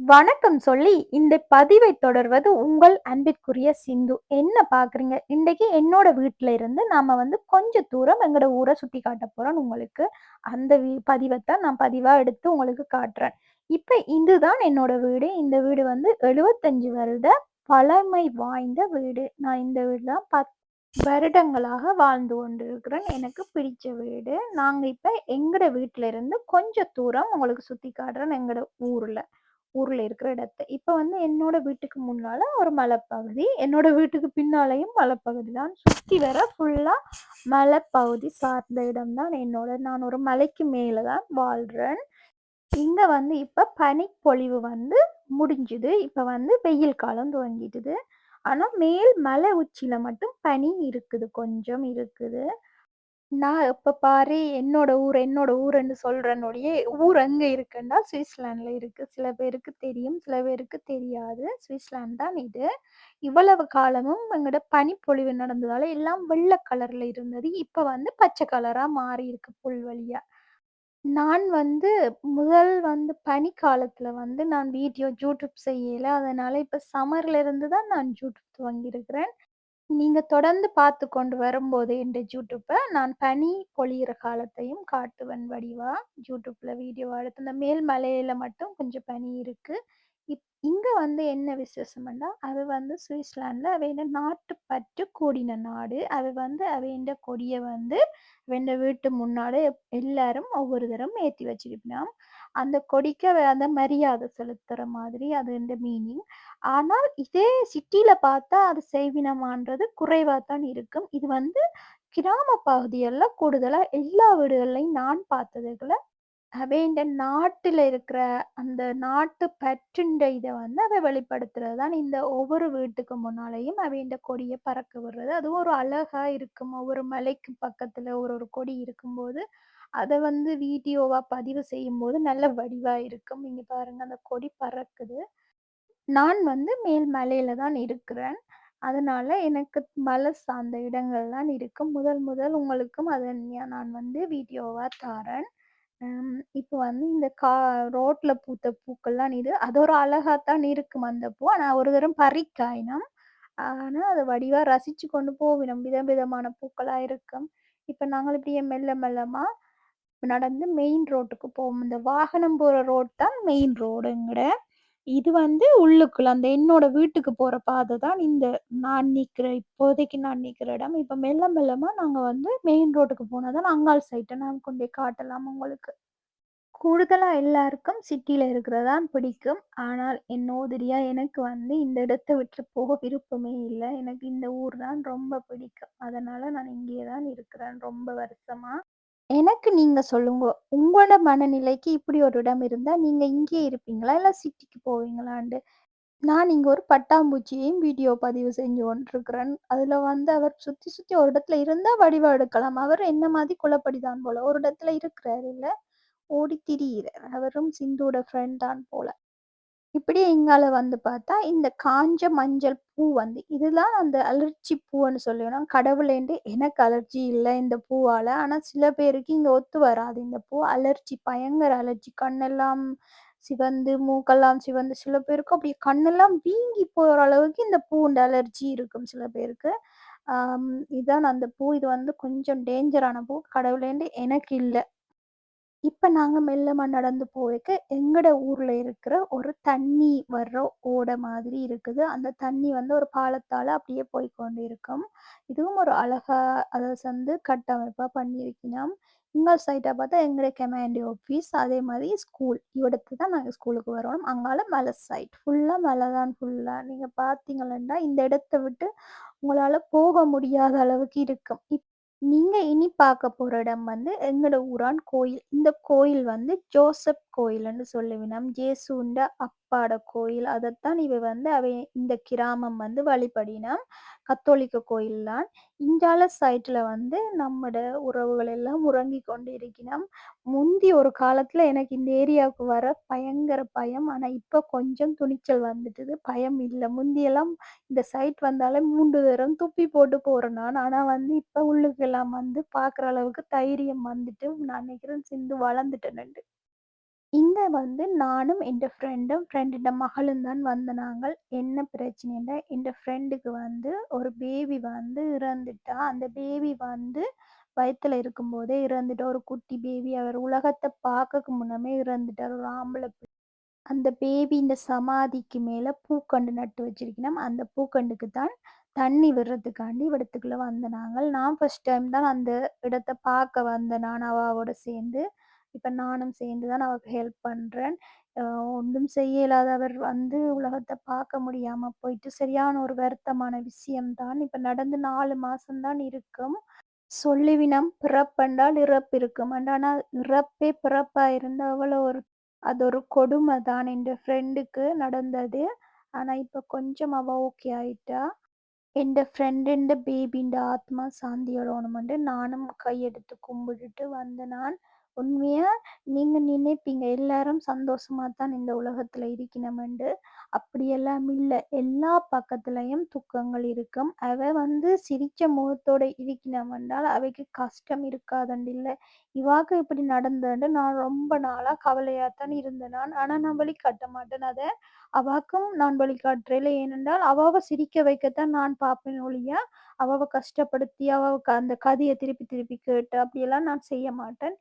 வணக்கம் சொல்லி இந்த பதிவை தொடர்வது உங்கள் அன்பிற்குரிய சிந்து. என்ன பார்க்குறீங்க? இன்றைக்கு என்னோட வீட்ல இருந்து நாம வந்து கொஞ்ச தூரம் எங்களோட ஊரை சுத்தி காட்ட போறோம் உங்களுக்கு. அந்த பதிவை தான் நான் பதிவா எடுத்து உங்களுக்கு காட்டுறேன். இப்ப இதுதான் என்னோட வீடு. இந்த வீடு வந்து 75 வருட பழமை வாய்ந்த வீடு. நான் இந்த வீடு தான் பத் வருடங்களாக வாழ்ந்து கொண்டிருக்கிறேன். எனக்கு பிடிச்ச வீடு. நாங்க இப்ப எங்கட வீட்டுல இருந்து கொஞ்ச தூரம் உங்களுக்கு சுத்தி காட்டுறேன் எங்களோட ஊர்ல. ஊர்ல இருக்கிற இடத்த. இப்ப வந்து என்னோட வீட்டுக்கு முன்னால ஒரு மலைப்பகுதி. என்னோட வீட்டுக்கு பின்னாலையும் மலைப்பகுதி தான். சுத்தி வர ஃபுல்லா மலைப்பகுதி சார்ந்த இடம் தான் என்னோட நான் ஒரு மலைக்கு மேலே தான் வாழ்றேன். இங்க வந்து இப்ப பனிப்பொழிவு வந்து முடிஞ்சுது. இப்ப வந்து வெயில் காலம் துவங்கிட்டுது. ஆனா மேல் மலை உச்சியில மட்டும் பனி இருக்குது. கொஞ்சம் இருக்குது. நான் எப்ப பாரு என்னோட ஊர் என்னோட ஊருன்னு சொல்றேனொழிய, ஊர் எங்க இருக்குன்னா சுவிட்சர்லாந்துல இருக்கு. சில பேருக்கு தெரியும், சில பேருக்கு தெரியாது. சுவிட்சர்லாந்து தான் இது. இவ்வளவு காலமும் எங்கட பனிப்பொழிவு நடந்ததால எல்லாம் வெள்ள கலர்ல இருந்தது. இப்ப வந்து பச்சை கலரா மாறியிருக்கு புல்வெளியா. நான் வந்து முதல் வந்து பனி காலத்துல வந்து நான் வீடியோ யூடியூப் செய்யல. அதனால இப்ப சம்மர்ல இருந்து தான் நான் யூடியூப் துவங்கியிருக்கிறேன். நீங்க தொடர்ந்து பார்த்து கொண்டு வரும்போது இந்த யூடியூப்பை நான் பனி பொழியிற காலத்தையும் காட்டுவேன் வடிவா. யூடியூப்ல வீடியோ எடுத்து இந்த மேல் மலையில மட்டும் கொஞ்சம் பனி இருக்கு. இப் இங்க வந்து என்ன விசேஷம்னா அது வந்து சுவிட்சர்லாந்துல நாட்டு நாட்டுப்பற்று கூடின நாடு. அது வந்து அவையிண்ட கொடியை வந்து அவையிண்ட வீட்டு முன்னாடி எல்லாரும் ஒவ்வொரு தரம் ஏத்தி வச்சிருப்பினாம். அந்த கொடிக்கு அந்த மரியாதை செலுத்துற மாதிரி அது இந்த மீனிங். ஆனால் இதே சிட்டியில பார்த்தா அது செய்வினமான்றது குறைவா தான் இருக்கும். இது வந்து கிராம பகுதிகள்ல கூடுதலா எல்லா வீடுகள்லையும் நான் பார்த்ததுல, இந்த நாட்டில் இருக்கிற அந்த நாட்டு பற்றுண்ட இதை வந்து அவை வெளிப்படுத்துறது தான் இந்த ஒவ்வொரு வீட்டுக்கு முன்னாலேயும் அவை இந்த கொடியை பறக்க விடுறது. அதுவும் ஒரு அழகா இருக்கும். ஒவ்வொரு மலைக்கு பக்கத்துல ஒரு ஒரு கொடி இருக்கும்போது, அத வந்து வீடியோவா பதிவு செய்யும்போது நல்ல வடிவா இருக்கும். இங்க பாருங்க அந்த கொடி பறக்குது. நான் வந்து மேல் மலையில தான் இருக்கிறேன். அதனால எனக்கு மலை சார்ந்த இடங்கள் தான் இருக்கும். முதல் முதல் உங்களுக்கும் அத நான் வந்து வீடியோவா தாரேன். இப்போ இப்ப வந்து இந்த கா ரோட்ல பூத்த பூக்கள்லாம் இது அது ஒரு அழகா தான் இருக்கும் அந்த பூ. ஆனா ஒரு தரம் பறிக்காயினம். ஆனா அத வடிவா ரசிச்சு கொண்டு போவினம். விதம் விதமான பூக்களா இருக்கும். இப்ப நாங்கள் இப்படியே மெல்ல மெல்லமா நடந்து மெயின் ரோட்டுக்கு போவோம். இந்த வாகனம் போற ரோட் தான் மெயின் ரோடுங்கிற இது வந்து உள்ளுக்குள்ள அந்த என்னோட வீட்டுக்கு போற பாதை தான் இந்த நான் நிக்கிற இப்போதைக்கு நான் நிக்கிற இடம். இப்ப மெல்ல மெல்லமா நாங்க வந்து மெயின் ரோட்டுக்கு போனால் தான் அங்காள் சைட்டை நான் கொண்டே காட்டலாம் உங்களுக்கு. கூடுதலா எல்லாருக்கும் சிட்டியில் இருக்கிறது தான் பிடிக்கும். ஆனால் என்னோதிரியா எனக்கு வந்து இந்த இடத்த விட்டு போக விருப்பமே இல்லை எனக்கு இந்த ஊர் தான் ரொம்ப பிடிக்கும். அதனால நான் இங்கேயே தான் இருக்கிறேன் ரொம்ப வருஷமா. எனக்கு நீங்க சொல்லுங்க. உங்களோட மனநிலைக்கு இப்படி ஒரு இடம் இருந்தா நீங்க இங்கேயே இருப்பீங்களா? இல்ல சிட்டிக்கு போவீங்களான்ட்டு. நான் இங்க ஒரு பட்டாம்பூச்சியையும் வீடியோ பதிவு செஞ்சு கொண்டிருக்கிறேன். அதுல வந்து அவர் சுத்தி சுத்தி ஒரு இடத்துல இருந்தா வடிவம் எடுக்கலாம். அவர் என்ன மாதிரி குலப்படிதான் போல. ஒரு இடத்துல இருக்கிறாரு இல்ல. ஓடி திரியிறார். அவரும் சிந்துவோட ஃப்ரெண்ட் தான் போல. இப்படி இங்கால வந்து பார்த்தா, இந்த காஞ்ச மஞ்சள் பூ வந்து இதுதான் அந்த அலர்ஜி பூன்னு சொல்லுவேன். கடவுளேண்டு எனக்கு அலர்ஜி இல்லை இந்த பூவால. ஆனா சில பேருக்கு இங்க ஒத்து வராது இந்த பூ. அலர்ஜி பயங்கர அலர்ஜி. கண்ணெல்லாம் சிவந்து, மூக்கெல்லாம் சிவந்து சில பேருக்கு அப்படியே கண்ணெல்லாம் வீங்கி போற அளவுக்கு இந்த பூண்ட அலர்ஜி இருக்கும் சில பேருக்கு. இதுதான் இதான் அந்த பூ. இது வந்து கொஞ்சம் டேஞ்சரான பூ. கடவுளேண்டு எனக்கு இல்லை இப்ப நாங்க மெல்லமா நடந்து போயிக்க, எங்கட ஊர்ல இருக்கிற ஒரு தண்ணி வர்ற ஓடை மாதிரி இருக்குது. அந்த தண்ணி வந்து ஒரு பாலத்தால அப்படியே போய்க்கொண்டு இருக்கும். இதுவும் ஒரு அழகா அதை வந்து கட்டமைப்பா பண்ணியிருக்கினாம். இன்னொரு சைட்டை பார்த்தா எங்கட கமாண்ட் ஆஃபீஸ், அதே மாதிரி ஸ்கூல். இவடத்து தான் நாங்கள் ஸ்கூலுக்கு வரணும். அங்கால மலை சைட். ஃபுல்லா மலை தான் ஃபுல்லா. நீங்க பார்த்தீங்கன்னா இந்த இடத்த விட்டு உங்களால போக முடியாத அளவுக்கு இருக்கும். நீங்கள் நீங்க இனி பார்க்க போற இடம் வந்து எங்கட ஊரான் கோயில். இந்த கோயில் வந்து ஜோசப் கோயில்ன்னு சொல்லுவினம். ஜேசுண்ட அப்பாட கோயில். அதைத்தான் இவ வந்து அவை இந்த கிராமம் வந்து வழிபடினா கத்தோலிக்க கோயில் தான். இங்கால சைட்ல வந்து நம்மட உறவுகள் எல்லாம் உறங்கி கொண்டு இருக்கணும் முந்தி ஒரு காலத்துல எனக்கு இந்த ஏரியாவுக்கு வர பயங்கர பயம். ஆனா இப்ப கொஞ்சம் துணிச்சல் வந்துட்டுது. பயம் இல்லை முந்தியெல்லாம் இந்த சைட் வந்தாலே மூன்று தரம் துப்பி போட்டு போறேன் நான். ஆனா வந்து இப்ப உள்ளுக்கெல்லாம் வந்து பார்க்குற அளவுக்கு தைரியம் வந்துட்டு நான் நினைக்கிறேன் சிந்து வளர்ந்துட்டேன்னுட்டு. இங்கே வந்து நானும் என் ஃப்ரெண்டும், ஃப்ரெண்டோட மகளும் தான் வந்த நாங்கள். என்ன பிரச்சனைன்னா, என் ஃப்ரெண்டுக்கு வந்து ஒரு பேபி வந்து இறந்துட்டா. அந்த பேபி வந்து வயிற்றுல இருக்கும்போதே இறந்துட்டா. ஒரு குட்டி பேபி. அவர் உலகத்தை பார்க்கக்கு முன்னமே இறந்துட்டார். ஒரு ஆம்பளை பிள்ளை. அந்த இந்த சமாதிக்கு மேலே பூக்கண்டு நட்டு வச்சிருக்கணும். அந்த பூக்கண்டுக்கு தான் தண்ணி விடுறதுக்காண்டி இடத்துக்குள்ளே வந்த நாங்கள். நான் ஃபஸ்ட் டைம் தான் அந்த இடத்த பார்க்க வந்தேன். நான் அவாவோட சேர்ந்து. இப்போ நானும் சேர்ந்து தான் அவருக்கு ஹெல்ப் பண்ணுறேன் ஒன்றும் செய்ய இல்லாதவர் வந்து உலகத்தை பார்க்க முடியாமல் போயிட்டு, சரியான ஒரு வருத்தமான விஷயம் தான். நடந்து நாலு மாதம்தான் இருக்கும். சொல்லிவினம் பிறப்பென்றால் இறப்பு இருக்கும். ஆனால் இறப்பே பிறப்பாக இருந்தால் அவ்வளோ ஒரு அது ஒரு கொடுமை தான். என் ஃப்ரெண்டுக்கு நடந்தது. ஆனால் இப்போ கொஞ்சம் அவ ஓகே ஆயிட்டா. என் ஃப்ரெண்டுன்ற பேபின்ற ஆத்மா சாந்தியோட ஒன்று நானும் கையெடுத்து கும்பிட்டுட்டு வந்து நான். உண்மையா நீங்க நினைப்பீங்க எல்லாரும் சந்தோஷமா தான் இந்த உலகத்துல இருக்கணுமெண்டு. அப்படியெல்லாம் இல்ல. எல்லா பக்கத்துலயும் துக்கங்கள் இருக்கும். அவ வந்து சிரிச்ச முகத்தோட இருக்கணும் அவைக்கு கஷ்டம் இருக்காதுண்டு இல்லை இவாக்கு இப்படி நடந்ததுண்டு நான் ரொம்ப நாளா கவலையாத்தான் இருந்தேன் நான். ஆனா நான் வெளிக்காட்ட மாட்டேன் அத. அவாக்கும் நான் வெளிக்காட்டுறேன். ஏனென்றால் அவாவ சிரிக்க வைக்கத்தான் நான் பார்ப்பேன் ஒழிய, அவாவ கஷ்டப்படுத்தி அவாவுக்கு அந்த கதைய திருப்பி திருப்பி கேட்டு அப்படியெல்லாம் நான் செய்ய மாட்டேன்.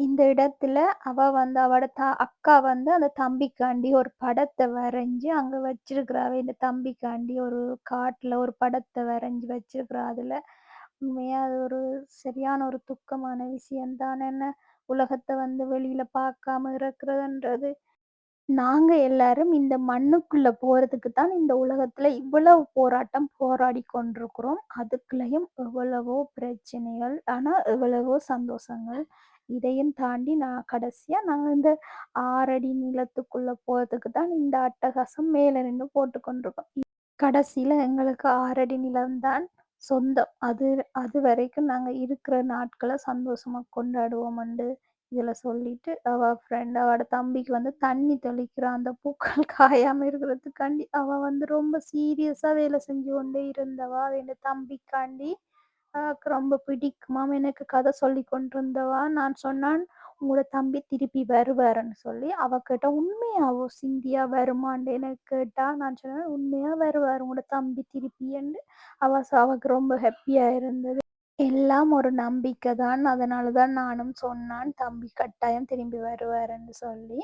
இந்த இடத்துல அவ வந்து அவட த அக்கா வந்து அந்த தம்பிக்காண்டி ஒரு படத்தை வரைஞ்சு அங்க வச்சிருக்கிறா. இந்த தம்பிக்காண்டி ஒரு காட்டுல ஒரு படத்தை வரைஞ்சு வச்சிருக்கிறா அதுல. உண்மையா அது ஒரு சரியான ஒரு துக்கமான விஷயம் தான் என்ன. உலகத்த வந்து வெளியில பார்க்காம இருக்கிறதுன்றது. நாங்க எல்லாரும் இந்த மண்ணுக்குள்ள போறதுக்கு தான் இந்த உலகத்துல இவ்வளவு போராட்டம் போராடி கொண்டிருக்கிறோம். அதுக்குள்ளயும் எவ்வளவோ பிரச்சனைகள். ஆனா எவ்வளவோ சந்தோஷங்கள். இதையும் தாண்டி நான் கடைசியா நான் இந்த 6 அடி நிலத்துக்குள்ள போறதுக்கு தான் இந்த அட்டகாசம் மேல போட்டு கொண்டிருக்கோம் கடைசியில எங்களுக்கு 6 அடி நிலம் தான் சொந்தம். அது அது வரைக்கும் நாங்க இருக்கிற நாட்கள சந்தோஷமா வந்து இதுல சொல்லிட்டு, அவ ஃப்ரெண்ட் அவட தம்பிக்கு வந்து தண்ணி தெளிக்கிற அந்த பூக்கள் காயாம இருக்கிறதுக்காண்டி. அவ வந்து ரொம்ப சீரியஸா வேலை செஞ்சு கொண்டே இருந்தவா. என் தம்பிக்காண்டி. அக்காவுக்கு ரொம்ப பிடிக்குமாம். எனக்கு கதை சொல்லிக் கொண்டிருந்தவா. நான் சொன்னான், உங்களோட தம்பி திருப்பி வருவாருன்னு சொல்லி. அவ கேட்டா, உண்மையாவோ சிந்தியா வருமான்னு எனக்கு கேட்டா. நான் சொன்னேன், உண்மையா வருவார் உங்களோட தம்பி திருப்பின்னு. அவ அவக்கு ரொம்ப ஹாப்பியா இருந்தது. எல்லாம் ஒரு நம்பிக்கை தான். அதனால தான் நானும் சொன்னான், தம்பி கட்டாயம் திரும்பி வருவாருன்னு சொல்லி.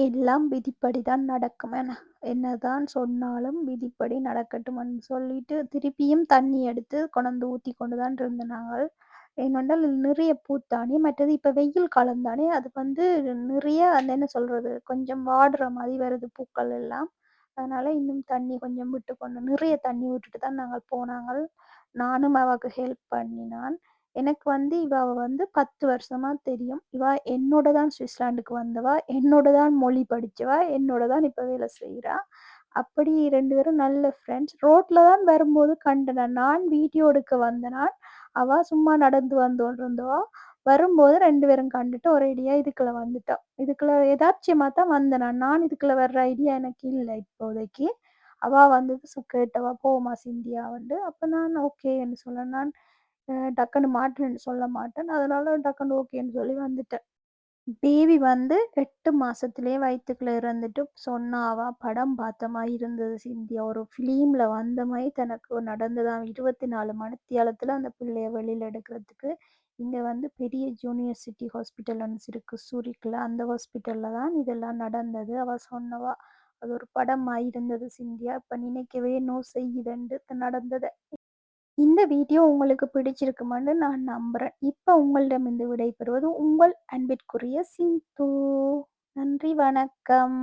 எல்லாம் விதிப்படி தான் நடக்கும் என. என்னதான் சொன்னாலும் விதிப்படி நடக்கட்டும்னு சொல்லிட்டு, திருப்பியும் தண்ணி எடுத்து கொண்டாந்து ஊத்தி கொண்டு தான் இருந்தோம் ஏனென்றால் நிறைய பூத்தானே மற்றது இப்ப வெயில் காலம் தானே. அது வந்து நிறைய அந்த என்ன சொல்றது, கொஞ்சம் வாடுற மாதிரி வருது பூக்கள் எல்லாம். அதனால இன்னும் தண்ணி கொஞ்சம் விட்டு கொண்டு நிறைய தண்ணி விட்டுட்டு தான் நாங்கள் போனாங்கள். நானும் அவக்கு ஹெல்ப் பண்ணினான். எனக்கு வந்து இவ வந்து 10 வருஷமா தெரியும். இவ என்னோட தான் சுவிட்சர்லாந்துக்கு வந்தவா. என்னோட தான் மொழி படிச்சவா. என்னோட தான் இப்ப வேலை செய்றா. அப்படி 2 பேரும் நல்ல ஃப்ரெண்ட்ஸ். ரோட்ல தான் வரும்போது கண்டேன். நான் வீடியோ எடுக்க வந்த நான். அவ சும்மா நடந்து வந்து கொண்டிருந்தவா. வரும்போது 2 பேரும் கண்டுட்டு ஒரேடியா இதுக்குள்ள வந்துட்டோம். இதுக்குள்ள எதார்ச்சியமா தான் வந்தேன் நான். நான் இதுக்குள்ள வர்ற ஐடியா எனக்கு இல்ல இப்போதைக்கு. அவ வந்து சு கேட்டவா போவோமா சிந்தியாவண்டு. அப்ப நான் ஓகேன்னு சொன்னேன். நான் டக்குன்னு மாட்டேன்னு சொல்ல மாட்டேன். அதனால டக்குன்னு ஓகேன்னு சொல்லி வந்துட்டேன். பேபி வந்து எட்டு மாசத்துலயே வயிற்றுக்குள்ள இருந்துட்டு சொன்னாவா படம் பார்த்த மாதிரி இருந்தது சிந்தியா. ஒரு ஃபிலிம்ல வந்த மாதிரி தனக்கு நடந்ததான் இருபத்தி நாலு மணித்தியாலத்துல அந்த பிள்ளைய வெளியில எடுக்கிறதுக்கு. இங்க வந்து பெரிய ஜூனியர் சிட்டி ஹாஸ்பிட்டல் ஒன்று இருக்கு சூரிக்ல. அந்த ஹாஸ்பிட்டல்ல தான் இதெல்லாம் நடந்தது. அவ சொன்னவா. அது ஒரு படம் இருந்தது சிந்தியா. இப்ப நினைக்கவே நோ செய்யுதுண்டு நடந்ததை இந்த வீடியோ உங்களுக்கு பிடிச்சிருக்குமான்னு நான் நம்புறேன். இப்ப உங்களிடமிருந்து விடைபெறுவது உங்கள் அன்பிற்குரிய சிந்து. நன்றி, வணக்கம்.